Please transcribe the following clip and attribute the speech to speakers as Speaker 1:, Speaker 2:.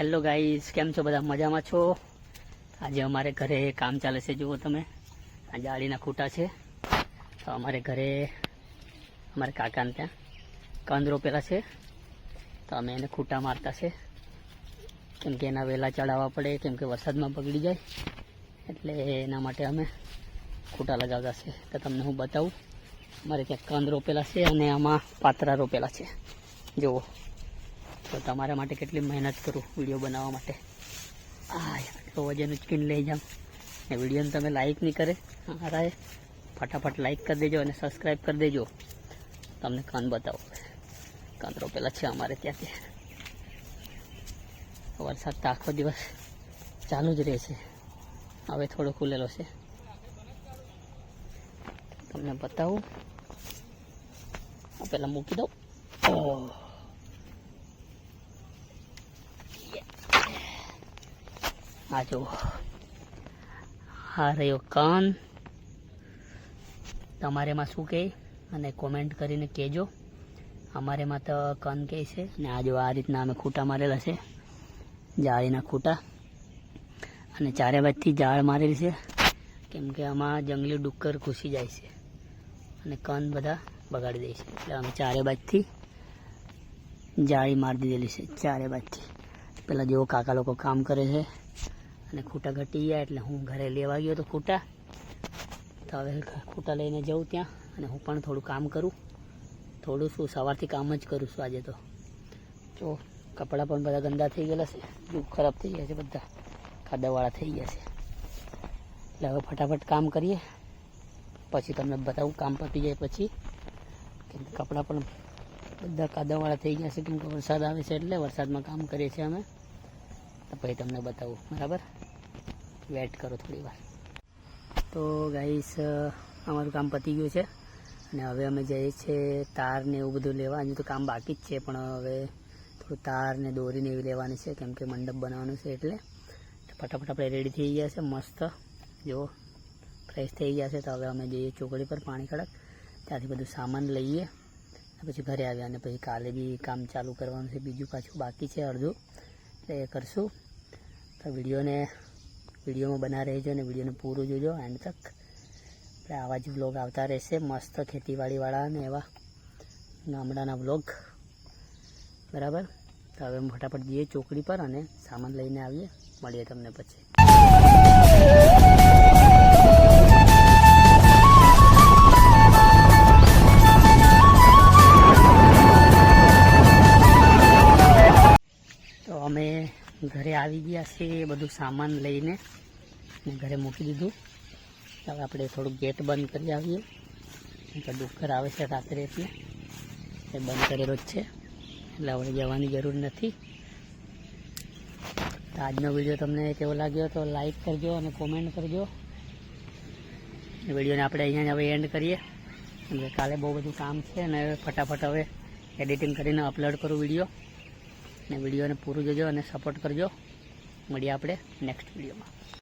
Speaker 1: Hello guys કેમ છો? બધા મજામાં છો? આજે અમારે ઘરે કામ ચાલે છે. જુઓ તમે. આ જાળીના ખૂટા છે. તો અમારે ઘરે અમારે કાકાને ત્યાં કંદ રોપેલા છે. તો અમે એને ખૂટા મારતા છે. કેમ કે એના વેલા ચડાવવા પડે, કેમ કે વરસાદમાં બગડી જાય. એટલે એના માટે અમે ખૂટા લગાવતા છે. તો તમને હું બતાવું. અમારે ત્યાં કંદ રોપેલા છે અને આમાં પાતરા રોપેલા છે. જુઓ. તો તમારા માટે કેટલી મહેનત કરું વીડિયો બનાવવા માટે. આ આટલો વજન ઉચકીને લઈ જાઉં. ને વિડીયોને તમે લાઈક નહીં કરે હારાએ ફટાફટ લાઈક કરી દેજો અને સબસ્ક્રાઈબ કરી દેજો. તમને કાન બતાવો. કાંતરો પેલા છે અમારે ત્યાંથી. વરસાદ તો આખો દિવસ ચાલુ જ રહે છે. હવે થોડો ખુલેલો છે. તમને બતાવું. પહેલાં મૂકી દઉં. આ જુઓ. આ રહ્યો કાન. તમારેમાં શું કહે? અને કોમેન્ટ કરીને કહેજો. અમારેમાં તો કાન કહે છે. ને આ જો આ રીતના અમે ખૂટા મારેલા છે. જાળીના ખૂટા. અને ચારે બાજથી જાળ મારેલી છે. કેમ કે આમાં જંગલી ડુક્કર ઘૂસી જાય છે. અને કન બધા બગાડી દે છે. એટલે અમે ચારે બાજથી જાળી મારી દીધેલી છે. ચારે બાજથી. પેલા જેવો કાકા લોકો કામ કરે છે. અને ખૂટા ઘટી ગયા એટલે હું ઘરે લેવા ગયો તો ખૂટા. તો હવે ખૂટા લઈને જઉં ત્યાં અને હું પણ થોડું કામ કરું. થોડું શું, સવારથી કામ જ કરું છું આજે તો. જો, કપડાં પણ બધા ગંદા થઈ ગયેલા છે. જો ખરાબ થઈ ગયા છે બધા. ખાદાવાળા થઈ ગયા છે. એટલે હવે ફટાફટ કામ કરીએ. પછી તમને બતાવું કામ પતી જાય પછી. કેમ કપડાં પણ બધા કાદાવાળા થઈ ગયા છે. કેમ કે વરસાદ આવે છે એટલે વરસાદમાં કામ કરીએ છીએ અમે. તો પછી તમને બતાવું. બરાબર? વેટ કરો થોડી વાર. તો ગાઈસ અમારું કામ પતી ગયું છે. અને હવે અમે જઈએ છીએ તાર ને એવું બધું લેવા. હજુ તો કામ બાકી જ છે, પણ હવે થોડું તાર ને દોરીને એવી લેવાની છે, કેમ કે મંડપ બનાવવાનું છે એટલે. ફટાફટ આપણે રેડી થઈ ગયા છે, મસ્ત. જો ફ્રેશ થઈ ગયા છે, તો હવે અમે જઈએ ચોકડી પર, પાણી ખડક. ત્યાંથી બધું સામાન લઈએ. પછી ઘરે આવ્યા અને પછી કાલે બી કામ ચાલુ કરવાનું છે, બીજું પાછું બાકી છે અડધું. એટલે એ કરશું. તો વિડીયોને, વિડીયોમાં બના રહેજો અને વિડીયોને પૂરું જોજો. એન્ડ તક. એટલે આવા જ વ્લોગ આવતા રહેશે. મસ્ત ખેતીવાડીવાળા અને એવા ગામડાના વ્લોગ. બરાબર? તો હવે ફટાફટ જઈએ ચોકડી પર અને સામાન લઈને આવીએ. મળીએ તમને પછી. ઘરે આવી ગયા છીએ બધું સામાન લઈને ઘરે મૂકી દીધું. હવે આપણે થોડુંક ગેટ બંધ કરી આવીએ. તો ડુક્કર આવે છે રાત્રે એટલે એ બંધ કરેલો જ છે. એટલે હવે જવાની જરૂર નથી. આજનો વીડિયો તમને કેવો લાગ્યો તો લાઈક કરજો અને કોમેન્ટ કરજો. વિડીયોને આપણે અહીંયા હવે એન્ડ કરીએ. કે કાલે બહુ બધું કામ છે અને ફટાફટ હવે એડિટિંગ કરીને અપલોડ કરું વીડિયો. ને વિડીયોને પૂરું જોજો અને સપોર્ટ કરજો. મળીએ આપણે નેક્સ્ટ વિડીયોમાં.